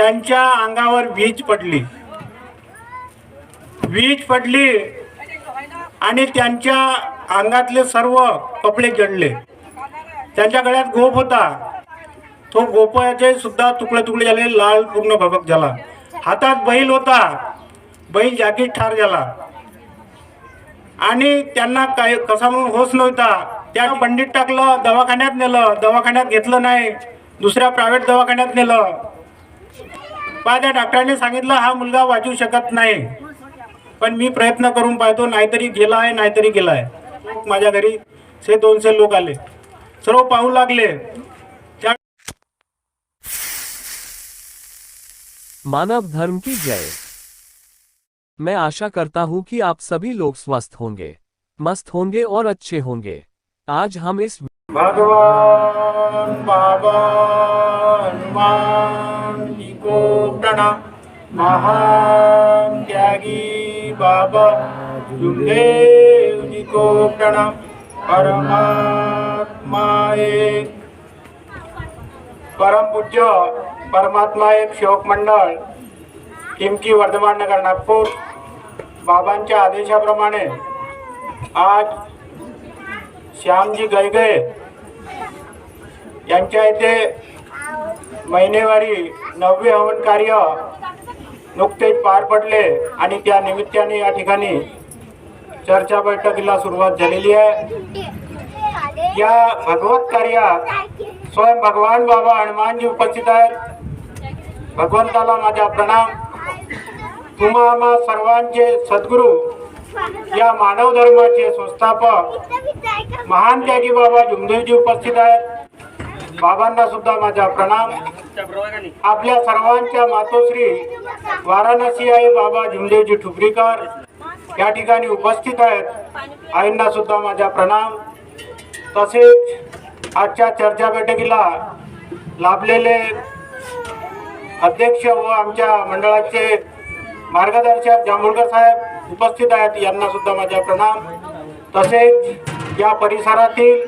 त्यांच्या अंगावर वीज पडली. वीज पडली आणि त्यांच्या अंगातले सर्व कपडे जडले त्यांच्या गळ्यात गोप होता. तो गोपाचे सुद्धा तुकडे तुकडे झाले लाल पूर्ण भबक झाला. हातात बैल होता. बैल जागीच ठार झाला. आणि त्यांना काय कसा म्हणून होश नव्हता. त्या पंडित टाकलं दवाखान्यात नेलं. दवाखान्यात घेतलं नाही. दुसऱ्या प्रायव्हेट दवाखान्यात नेलं. पहा त्या डॉक्टरांनी सांगितलं हा मुलगा वाचू शकत नाही. पण मी प्रयत्न करून पाहतो नाहीतरी गेला आहे नाहीतरी गेला आहे माझ्या घरी से दोनशे लोक आले. सर्व पाहू लागले. मानव धर्म की जय। मैं आशा करता हूं कि आप सभी लोग स्वस्थ होंगे मस्त होंगे और अच्छे होंगे। आज हम इस भगवान बाबा हनुमान जी को महान त्यागी बाबा जुगदेव जी प्रणाम परमात्मा एक परम पूज्य परमात्मा एक शोक मंडळ किमकी वर्धमान नगर नागपूर बाबांच्या आदेशाप्रमाणे आज श्यामजी गैगे यांच्या इथे महिनेवारी नववे हवन कार्य नुकतेच पार पडले आणि त्या निमित्ताने या ठिकाणी चर्चा बैठकीला सुरुवात झालेली आहे. या भगवत कार्यात स्वयं भगवान बाबा हनुमानजी उपस्थित आहेत. भगवंताला माझा प्रणाम. तुम्हा सर्वांचे सद्गुरू या मानव धर्माचे संस्थापक महान त्यागी बाबा जुमदेवजी उपस्थित आहेत. बाबांना सुद्धा माझा प्रणाम. आपल्या सर्वांच्या मातोश्री वाराणसी आहे बाबा जुमदेवजी ठुपरीकर या ठिकाणी उपस्थित आहेत. आईंना सुद्धा माझा प्रणाम. तसेच आजच्या चर्चा बैठकीला लाभलेले अध्यक्ष व आमच्या मंडळाचे मार्गदर्शक जांभूळकर साहेब उपस्थित आहेत. यांना सुद्धा माझा प्रणाम. तसेच या परिसरातील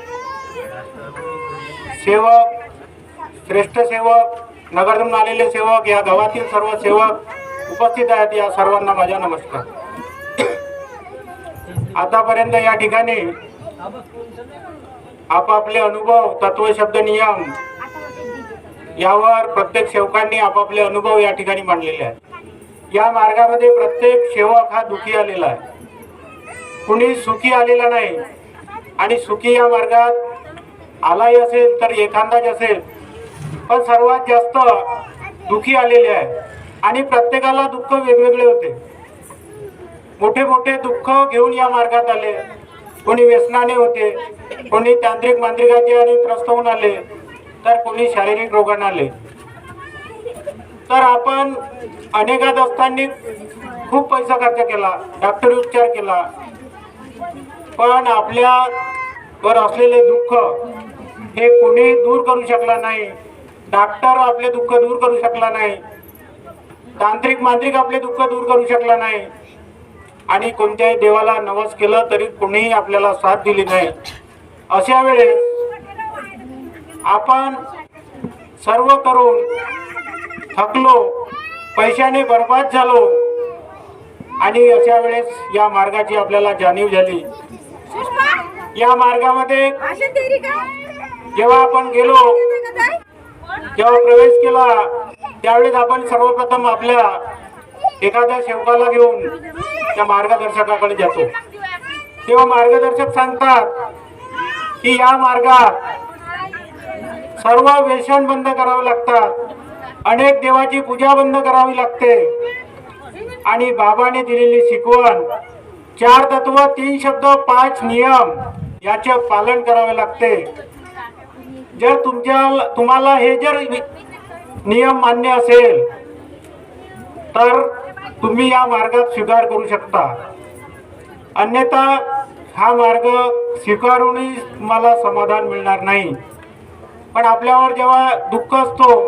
सेवक श्रेष्ठ सेवक नगरधून आलेले सेवक या गावातील सर्व सेवक उपस्थित आहेत. या सर्वांना माझा नमस्कार. आतापर्यंत या ठिकाणी आपापले अनुभव तत्व शब्द नियम यावर प्रत्येक सेवकांनी आपापले अनुभव या ठिकाणी मांडलेले आहेत. या मार्गामध्ये प्रत्येक सेवक हा दुखी आलेला आहे. कुणी सुखी आलेला नाही आणि सुखी या मार्गात आलाही असेल तर एखादाच असेल पण सर्वात जास्त दुखी आलेले आहे. आणि प्रत्येकाला दुःख वेगवेगळे होते. मोठे मोठे दुःख घेऊन या मार्गात आले. कोणी व्यसनाने होते कोणी तांत्रिक मांत्रिकाचे आणि त्रस्त होऊन आले तर कोणी शारीरिक रोगाने आले. तर आपण अनेकात असताना खूप पैसा खर्च केला डॉक्टरी उपचार केला. पण आपल्यावर असलेले दुःख हे कोणी दूर करू शकला नाही. डॉक्टर आपले दुःख दूर करू शकला नाही. तांत्रिक मांत्रिक आपले दुःख दूर करू शकला नाही. आणि कोणत्याही देवाला नवस केलं तरी कोणीही आपल्याला साथ दिली नाही. अशा वेळेस आपण सर्व करून थकलो पैशाने बर्बाद झालो आणि अशा वेळेस या मार्गाची आपल्याला जाणीव झाली. या मार्गामध्ये जेव्हा आपण गेलो जेव्हा प्रवेश केला त्यावेळेस आपण सर्वप्रथम आपल्या एखाद्या सेवकाला घेऊन त्या मार्गदर्शकाकडे जातो. तेव्हा मार्गदर्शक सांगतात की या मार्गात सर्व व्यसन बंद करावे लागतात. अनेक देवाची पूजा बंद करावी लागते. आणि बाबाने दिलेली शिकवण चार तत्व तीन शब्द पाच नियम याचे पालन करावे लागते. जर तुमच्या तुम्हाला हे जर नियम मान्य असेल तर तुम्ही या मार्गात स्वीकार करू शकता. अन्यथा हा मार्ग स्वीकारूनही तुम्हाला समाधान मिळणार नाही. पण आपल्यावर जेव्हा दुःख असतो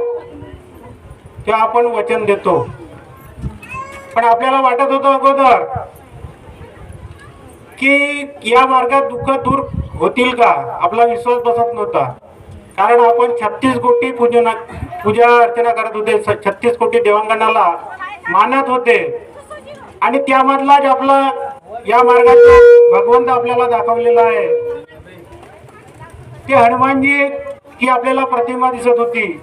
तेव्हा आपण वचन देतो. पण आपल्याला वाटत होतं अगोदर की या मार्गात दुःख दूर होतील का? आपला विश्वास बसत नव्हता. कारण आपण छत्तीस कोटी पूजना पूजा अर्चना करत होते. स- छत्तीस कोटी देवांगणाला मानत होते. आणि त्यामधलाच आपला या मार्गाचा भगवंत आपल्याला दाखवलेला आहे. ते हनुमानजी ही आपल्याला प्रतिमा दिसत होती.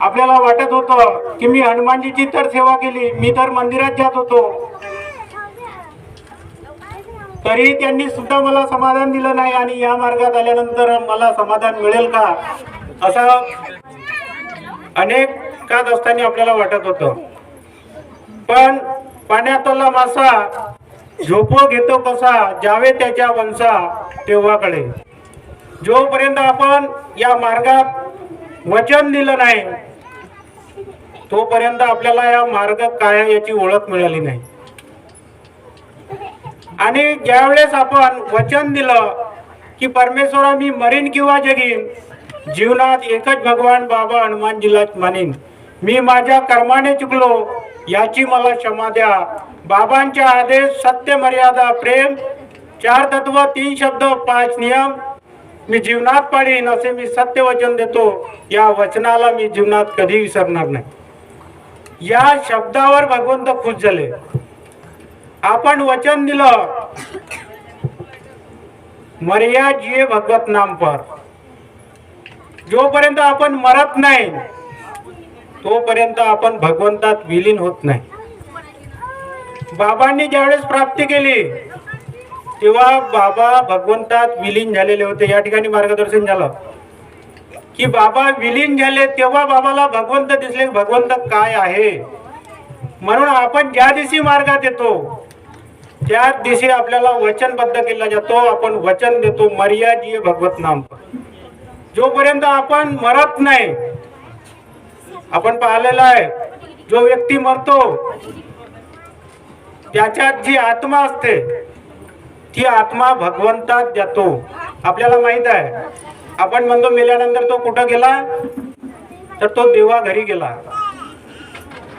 आपल्याला वाटत होतं की मी हनुमानजीची तर सेवा केली मी तर मंदिरात जात होतो. तरी त्यांनी सुद्धा मला समाधान दिलं नाही आणि या मार्गात आल्यानंतर मला समाधान मिळेल का? असं अनेक कात असताना आपल्याला वाटत होतं. पण पाण्यातला मासा झोपो घेतो कसा जावे त्याच्या वंसा तेव्हा कळे जोपर्यंत आपण या मार्गात वचन दिलं नाही तोपर्यंत आपल्याला या मार्ग काय याची ओळख मिळाली नाही. आणि ज्यावेळेस आपण वचन दिलं की परमेश्वरा मी मरीन किंवा जगीन जीवनात एकच भगवान बाबा हनुमान हनुमानजीलाच मानीन. मी माझ्या कर्माने चुकलो याची मला क्षमा द्या. बाबांचे आदेश सत्य मर्यादा प्रेम चार तत्व तीन शब्द पाच नियम मी जीवनात पाळीन असे मी सत्य वचन देतो. या वचनाला मी जीवनात कधी विसरणार नाही. या शब्दावर भगवंत खुश झाले. आपण वचन दिलं. मर्या जिये भगवत नाम पर. जोपर्यंत आपण मरत नाही तोपर्यंत आपण भगवंतात विलीन होत नाही. बाबांनी ज्यावेळेस प्राप्ती केली तेव्हा बाबा भगवंतात विलीन झालेले होते. या ठिकाणी मार्गदर्शन झालं. की बाबा विलीन झाले तेव्हा बाबाला भगवंत दिसले. भगवंत काय आहे? म्हणून आपण ज्या दिवशी मार्गात येतो त्याच दिवशी आपल्याला वचनबद्ध केला जातो. आपण वचन देतो. मर्यादीय भगवत नाम. जोपर्यंत आपण मरत नाही आपण पाहिलेला आहे जो व्यक्ती मरतो त्याच्यात जी आत्मा असते ती आत्मा भगवंतात जातो. आपल्याला माहीत आहे. आपण म्हणतो मेल्यानंतर तो कुठं गेला? तर तो देवा घरी गेला.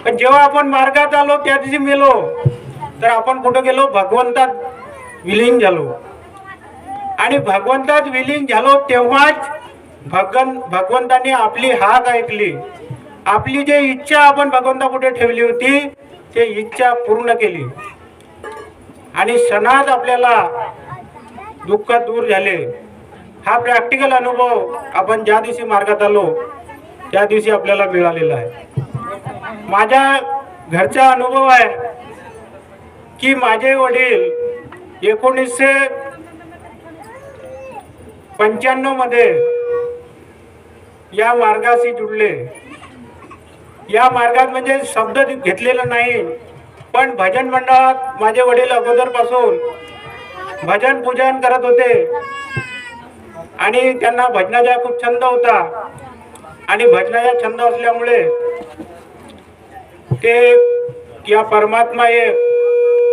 पण जेव्हा आपण मार्गात आलो त्या दिवशी मेलो. तर आपण कुठं गेलो? भगवंतात विलीन झालो. आणि भगवंतात विलीन झालो तेव्हाच भगवन भगवंताने आपली हाक ऐकली. आपली जे इच्छा आपण भगवंता कुठे ठेवली होती ते इच्छा पूर्ण केली. आणि सणात आपल्याला दुःख दूर झाले. हा प्रॅक्टिकल अनुभव आपण ज्या दिवशी मार्गात आलो त्या दिवशी आपल्याला मिळालेला आहे. माझ्या घरचा अनुभव आहे की माझे वडील एकोणीसशे पंच्याण्णवमध्ये या मार्गाशी जुडले. या मार्गात म्हणजे शब्द घेतलेला नाही पण भजन मंडळात माझे वडील अगोदरपासून भजन पूजन करत होते. आणि त्यांना भजनाचा खूप छंद होता. आणि भजनाचा छंद असल्यामुळे ते या परमात्मा हे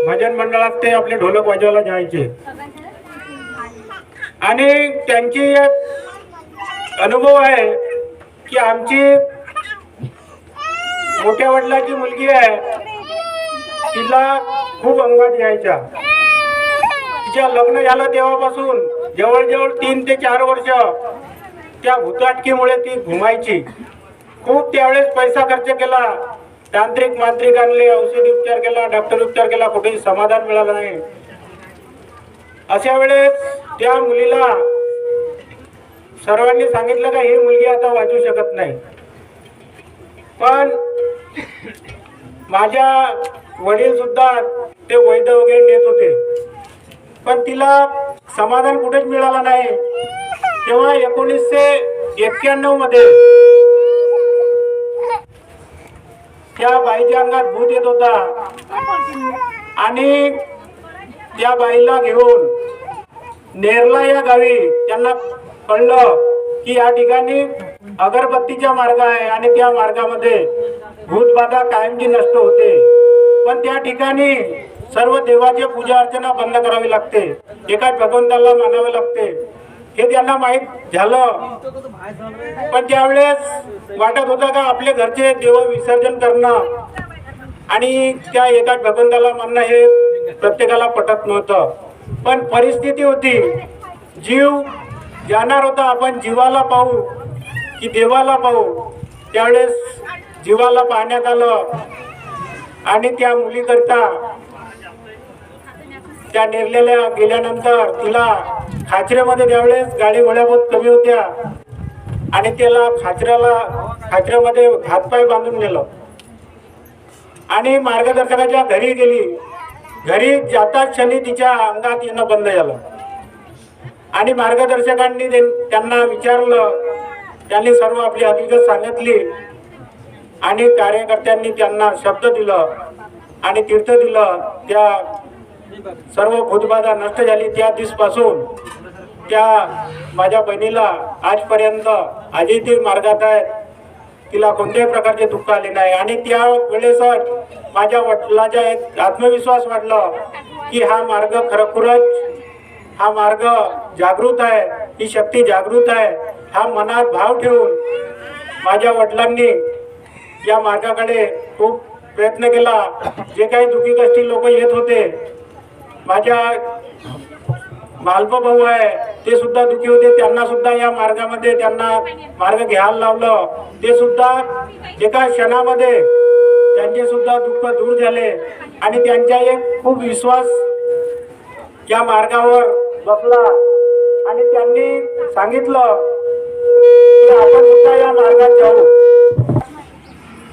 भजन मंडळात ते आपले ढोलक वाजवायला जायचे. आणि त्यांची एक अनुभव आहे की आमची मोठ्या वडिलाची मुलगी आहे तिला खूप अंगात यायच्या तिच्या लग्न झालं तेव्हापासून जवळजवळ तीन ते चार वर्ष त्या भूताटकीमुळे ती घुमायची. खूप त्यावेळेस पैसा खर्च केला. तांत्रिक मांत्रिक आणले औषधी उपचार केला डॉक्टर उपचार केला कुठेही समाधान मिळालं नाही. अशा वेळेस त्या मुलीला सर्वांनी सांगितलं का ही मुलगी आता वाचू शकत नाही. पण माझ्या वडील सुद्धा ते वैद्य वगैरे नेत होते. पण तिला समाधान कुठेच मिळालं नाही. तेव्हा एकोणीसशे एक्क्याण्णवमध्ये त्या बाईच्या अंगात भूत येत होता. आणि त्या बाईला घेऊन नेरला या गावी त्यांना कळलं की या ठिकाणी अगरबत्तीचा मार्ग आहे आणि त्या मार्गामध्ये भूतबाधा कायमची नष्ट होते. पण त्या ठिकाणी सर्व देवाची पूजा अर्चना बंद करावी लागते. एका भगवंताला मानावे लागते. हे त्यांना माहीत झालं. पण त्यावेळेस वाटत होतं का आपले घरचे देव विसर्जन करणं आणि त्या एका भगवंताला मानणं हे प्रत्येकाला पटत नव्हतं. पण परिस्थिती होती. जीव जाणार होता. आपण जीवाला पाहू की देवाला पाहू. त्यावेळेस जीवाला पाहण्यात आलं. आणि त्या मुलीकरता त्या नेरलेल्या गेल्यानंतर तिला खाचऱ्यामध्ये त्यावेळेस गाडी घोड्या बहुत कमी होत्या आणि त्याला खाचऱ्याला खाचऱ्यामध्ये हातपाय बांधून नेलं. आणि मार्गदर्शकाच्या घरी गेली. घरी जाता क्षणी तिच्या अंगात येणं बंद झालं. आणि मार्गदर्शकांनी ते- त्यांना विचारलं. त्यांनी सर्व आपली हकीकत सांगितली. आणि कार्यकर्त्यांनी त्यांना शब्द दिलं. आणि तीर्थ दिलं. त्या सर्व भूतबाधा नष्ट झाली. त्या दिसपासून त्या माझ्या बहिणीला आजपर्यंत आजही ती मार्गात आहे. तिला कोणत्याही प्रकारचे दुःख आले नाही. आणि त्या वेळेसच माझ्या वडिलाचा एक आत्मविश्वास वाटला की हा मार्ग खरोखरच हा मार्ग जागृत आहे. ही शक्ती जागृत आहे. हा मनात भाव ठेवून माझ्या वडिलांनी या मार्गाकडे खूप प्रयत्न केला. जे काही दुखी कष्टी लोक येत होते माझ्या मालप भाऊ आहे ते सुद्धा दुखी होते. त्यांना सुद्धा या मार्गामध्ये त्यांना मार्ग घ्यायला लावलं. ते सुद्धा एका क्षणामध्ये त्यांचे सुद्धा दुःख दूर झाले. आणि त्यांचा एक खूप विश्वास या मार्गावर बसला. आणि त्यांनी सांगितलं की आपण सुद्धा या मार्गात जाऊ.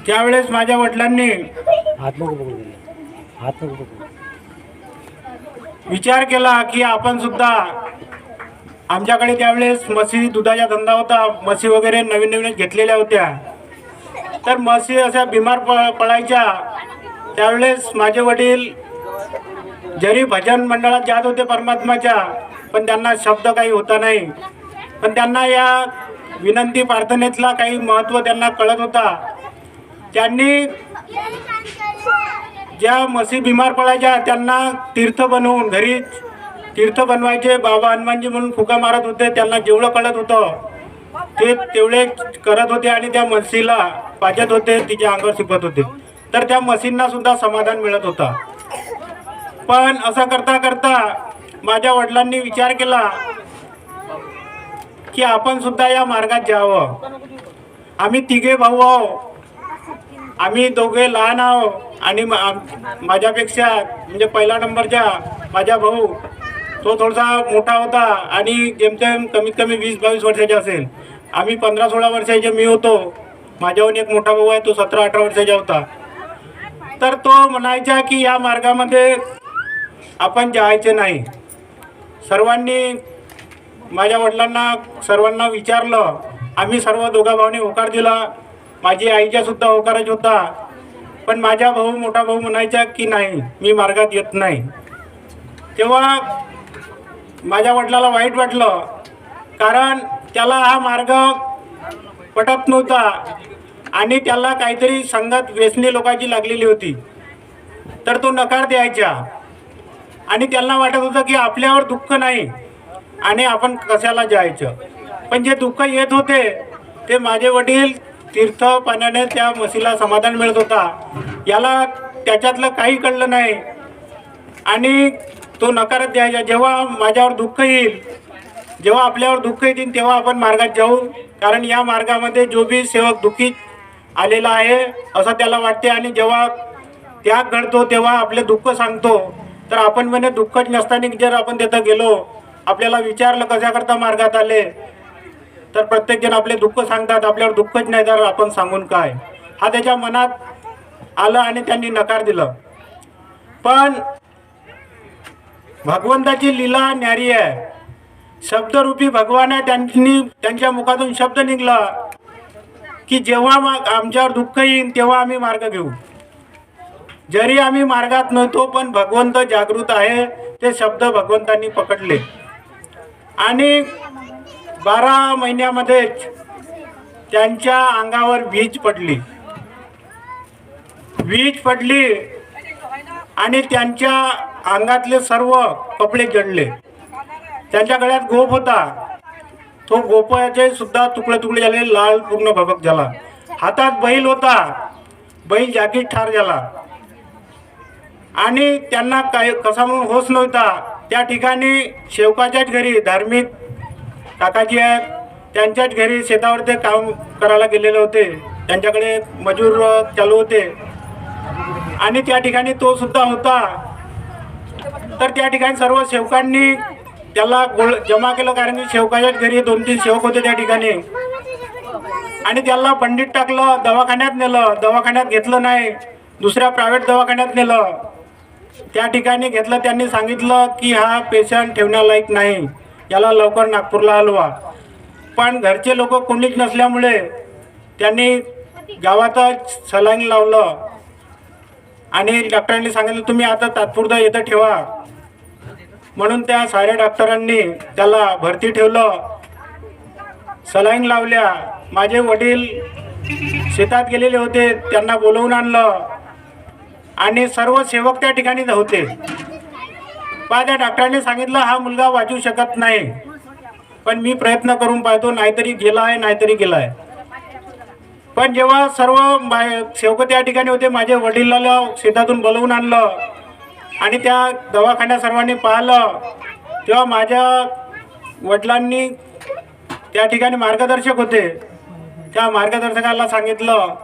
त्यावेळेस माझ्या वडिलांनी हात नको पकडू त्याला. हात नको पकडू विचार केला की आपण सुद्धा आमच्याकडे त्यावेळेस म्हशी दुधाचा धंदा होता म्हशी वगैरे नवीन नवीन घेतलेल्या होत्या. तर म्हशी अशा बिमार प पडायच्या. त्यावेळेस माझे वडील जरी भजन मंडळात जात होते परमात्माच्या पण त्यांना शब्द काही होता नाही. पण त्यांना या विनंती प्रार्थनेतला काही महत्त्व त्यांना कळत होता. त्यांनी ज्या मसी बिमार पडायच्या त्यांना तीर्थ बनवून घरी तीर्थ बनवायचे. बाबा हनुमानजी म्हणून फुका मारत होते त्यांना जेवढं कळत होतं ते तेवढे करत होते आणि त्या मसीला पाजत होते तिच्या अंगावर शिपत होते. तर त्या मसींना सुद्धा समाधान मिळत होता. पण असं करता करता माझ्या वडिलांनी विचार केला की आपण सुद्धा या मार्गात जावं. आम्ही तिघे भाऊ आहो. आम्ही दोघे लहान आहो. आणि आम- माझ्यापेक्षा म्हणजे पहिला नंबरच्या माझा भाऊ तो थोडासा मोठा होता आणि जेमतेम कमीत कमी वीस बावीस वर्षाचा असेल. आम्ही पंधरा सोळा वर्षाचे मी होतो. माझ्याहून एक मोठा भाऊ आहे तो सतरा अठरा वर्षाचा होता. तर तो म्हणायचा की या मार्गामध्ये आपण जायचे नाही. सर्वांनी माझ्या वडिलांना सर्वांना विचारलं. आम्ही सर्व दोघा भावाने होकार दिला. माझी आईच्यासुद्धा होकारच होता. पण माझा भाऊ मोठा भाऊ म्हणायचा की नाही मी मार्गात येत नाही. तेव्हा माझ्या वडिलाला वाईट वाटलं कारण त्याला हा मार्ग पटत नव्हता आणि त्याला काहीतरी संगत व्यसनी लोकांची लागलेली होती. तर तो नकार द्यायचा. आणि त्यांना वाटत होतं की आपल्यावर दुःख नाही आणि आपण कशाला जायचं. पण जे दुःख येत होते ते माझे वडील तीर्थ पाण्याने त्या म्हशीला समाधान मिळत होता. याला त्याच्यातलं काही कळलं नाही. आणि तो नकारच द्यायचा. जेव्हा माझ्यावर दुःख येईल जेव्हा आपल्यावर दुःख येतील तेव्हा आपण मार्गात जाऊ. कारण या मार्गामध्ये जो बी सेवक दुःखी आलेला आहे असं त्याला वाटते. आणि जेव्हा त्याग घडतो तेव्हा आपले दुःख सांगतो. तर आपण म्हणे दुःखच नसताना जर आपण तिथं गेलो आपल्याला विचारलं कशाकरता मार्गात आले? तर प्रत्येकजण आपले दुःख सांगतात आपल्यावर दुःखच नाही तर आपण सांगून काय? हा त्याच्या मनात आलं आणि त्यांनी नकार दिलं. पण भगवंताची लीला न्यारी आहे. शब्दरूपी भगवान आहे त्यांनी त्यांच्या मुखातून शब्द निघला की जेव्हा मग आमच्यावर दुःख येईल तेव्हा आम्ही मार्ग घेऊ. जरी आम्ही मार्गात नव्हतो पण भगवंत जागृत आहे ते शब्द भगवंतांनी पकडले. आणि बारा महिन्यामध्येच त्यांच्या अंगावर वीज पडली. वीज पडली आणि त्यांच्या अंगातले सर्व कपडे जडले त्यांच्या गळ्यात गोप होता. तो गोपाचे सुद्धा तुकडे तुकडे झाले लाल पूर्ण भबक झाला. हातात बैल होता. बैल जागीच ठार झाला. आणि त्यांना काय कसा म्हणून होश नव्हता. त्या ठिकाणी शेवकाच्याच घरी धार्मिक काकाजी आहेत. त्यांच्याच घरी शेतावर ते काम करायला गेलेले होते. त्यांच्याकडे मजूर चालू होते. आणि त्या ठिकाणी तो सुद्धा होता. तर त्या ठिकाणी सर्व सेवकांनी त्याला गोळ जमा केलं कारण की सेवकाच्याच घरी दोन तीन सेवक होते त्या ठिकाणी. आणि त्याला पंडित टाकलं दवाखान्यात नेलं. दवाखान्यात घेतलं नाही. दुसऱ्या प्रायव्हेट दवाखान्यात नेलं. त्या ठिकाणी घेतलं त्यांनी सांगितलं की हा पेशंट ठेवण्यालायक नाही. याला लवकर नागपूरला हलवा. पण घरचे लोक कोणीच नसल्यामुळे त्यांनी गावातच सलाईन लावलं. आणि डॉक्टरांनी सांगितलं तुम्ही आता तात्पुरतं येतं ठेवा. म्हणून त्या साऱ्या डॉक्टरांनी त्याला भरती ठेवलं. सलाईन लावल्या. माझे वडील शेतात गेलेले होते त्यांना बोलवून आणलं. आणि सर्व सेवक त्या ठिकाणी होते. माझ्या त्या डॉक्टरांनी सांगितलं हा मुलगा वाचू शकत नाही. पण मी प्रयत्न करून पाहतो नाहीतरी गेला आहे नाहीतरी गेला आहे. पण जेव्हा सर्व सेवक त्या ठिकाणी होते माझे वडिलाला शेतातून बोलवून आणलं आणि त्या दवाखान्या सर्वांनी पाहिलं तेव्हा माझ्या वडिलांनी त्या ठिकाणी मार्गदर्शक होते. त्या मार्गदर्शकाला सांगितलं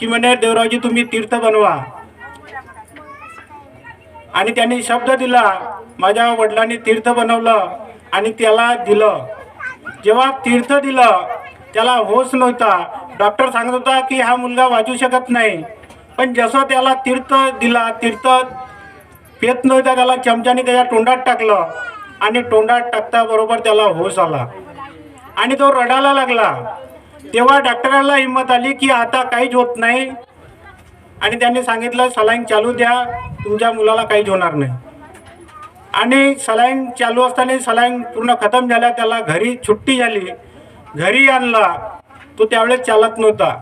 की म्हणे देवरावजी तुम्ही तीर्थ बनवा. आणि त्यांनी शब्द दिला माझ्या वडिलांनी तीर्थ बनवलं आणि त्याला दिलं. जेव्हा तीर्थ दिलं त्याला होश नव्हता. डॉक्टर सांगत होता की हा मुलगा वाचू शकत नाही. पण जसं त्याला तीर्थ दिला तीर्थ पेत नव्हता त्याला चमच्याने त्याच्या तोंडात टाकलं आणि तोंडात टाकता बरोबर त्याला होश आला. आणि तो रडायला लागला. तेव्हा डॉक्टरांना हिंमत आली की आता काहीच होत नाही. आणि त्यांनी सांगितलं सलाईन चालू द्या तुमच्या मुलाला काहीच होणार नाही. आणि सलाईन चालू असताना सलाईन पूर्ण खतम झाल्या त्याला घरी सुट्टी झाली. घरी आणला. तो त्यावेळेस चालत नव्हता.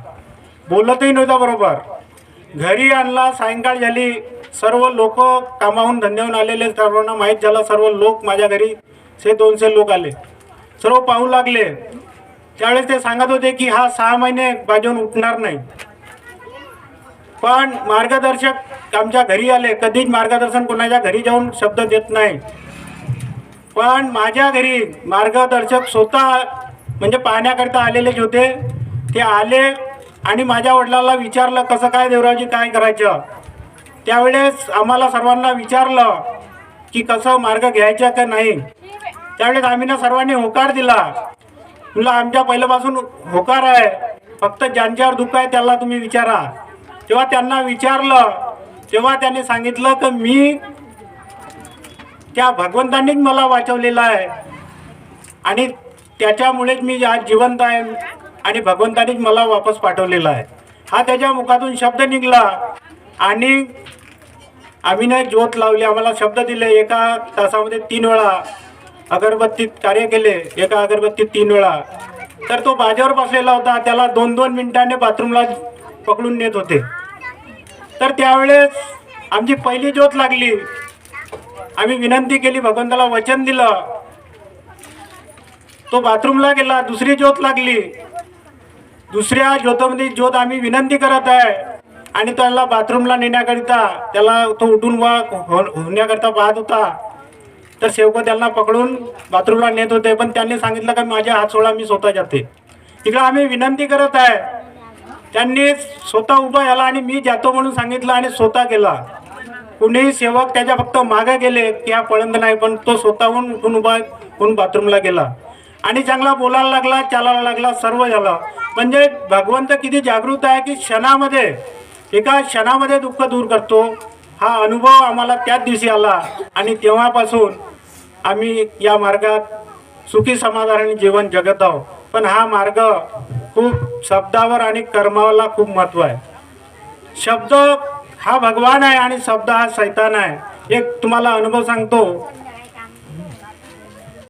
बोलतही नव्हता बरोबर. घरी आणला सायंकाळ झाली. सर्व लोक कामाहून धंद्याहून आलेले सर्वांना माहीत झालं सर्व लोक माझ्या घरी से दोनशे लोक आले. सर्व पाहू लागले. त्यावेळेस ते सांगत होते की हा सहा महिने बाजून उठणार नाही. पण मार्गदर्शक आमच्या घरी आले. कधीच मार्गदर्शन कोणाच्या घरी जाऊन शब्द देत नाही. पण माझ्या घरी मार्गदर्शक स्वतः म्हणजे पाहण्याकरता आलेलेच होते. ते आले आणि माझ्या वडिलाला विचारलं कसं काय देवरावजी काय करायचं? त्यावेळेस आम्हाला सर्वांना विचारलं की कसं मार्ग घ्यायचा का नाही. त्यावेळेस आम्ही ना सर्वांनी होकार दिला. तुला आमच्या पहिल्यापासून होकार आहे. फक्त ज्यांच्यावर दुःख आहे त्याला तुम्ही विचारा. तेव्हा त्यांना विचारलं तेव्हा त्याने सांगितलं की मी त्या भगवंतांनीच मला वाचवलेलं आहे आणि त्याच्यामुळेच मी आज जिवंत आहे आणि भगवंतानीच मला वापस पाठवलेला आहे. हा त्याच्या मुखातून शब्द निघाला आणि आम्हीने ज्योत लावली. आम्हाला शब्द दिले एका तासामध्ये तीन वेळा. अगरबत्तीत कार्य केले एका अगरबत्तीत तीन वेळा. तर तो बाजेवर बसलेला होता. त्याला दोन दोन मिनिटांनी बाथरूमला पकडून नेत होते. तर त्यावेळेस आमची पहिली ज्योत लागली. आम्ही विनंती केली भगवंताला वचन दिलं. तो बाथरूमला गेला दुसरी ज्योत लागली. दुसऱ्या ज्योतमध्ये ज्योत आम्ही विनंती करत आहे. आणि त्याला बाथरूमला नेण्याकरिता त्याला तो उठून वा हो- होण्याकरता पाहत होता. तर सेवक त्यांना पकडून बाथरूमला नेत होते. पण त्यांनी सांगितलं का माझ्या हात सोडा मी स्वतः जाते. तिकडं आम्ही विनंती करत आहे. त्यांनी स्वतः उभा झाला आणि मी जातो म्हणून सांगितलं आणि स्वतः गेला कुणीही सेवक त्याच्या फक्त मागे गेले की हा पळंद नाही पण तो स्वतःहून उठून उभा होऊन बाथरूमला गेला. आणि चांगला बोलायला लागला चालायला लागला सर्व झालं. म्हणजे भगवंत किती जागृत आहे की क्षणामध्ये एका क्षणामध्ये दुःख दूर करतो. हा अनुभव आम्हाला त्याच दिवशी आला आणि तेव्हापासून आम्ही या मार्गात सुखी समाधानाने जीवन जगत आहोत. पण हा मार्ग खूप शब्दावर आणि कर्माला खूप महत्त्व आहे. शब्द हा भगवान आहे आणि शब्द हा सैतान आहे. एक तुम्हाला अनुभव सांगतो.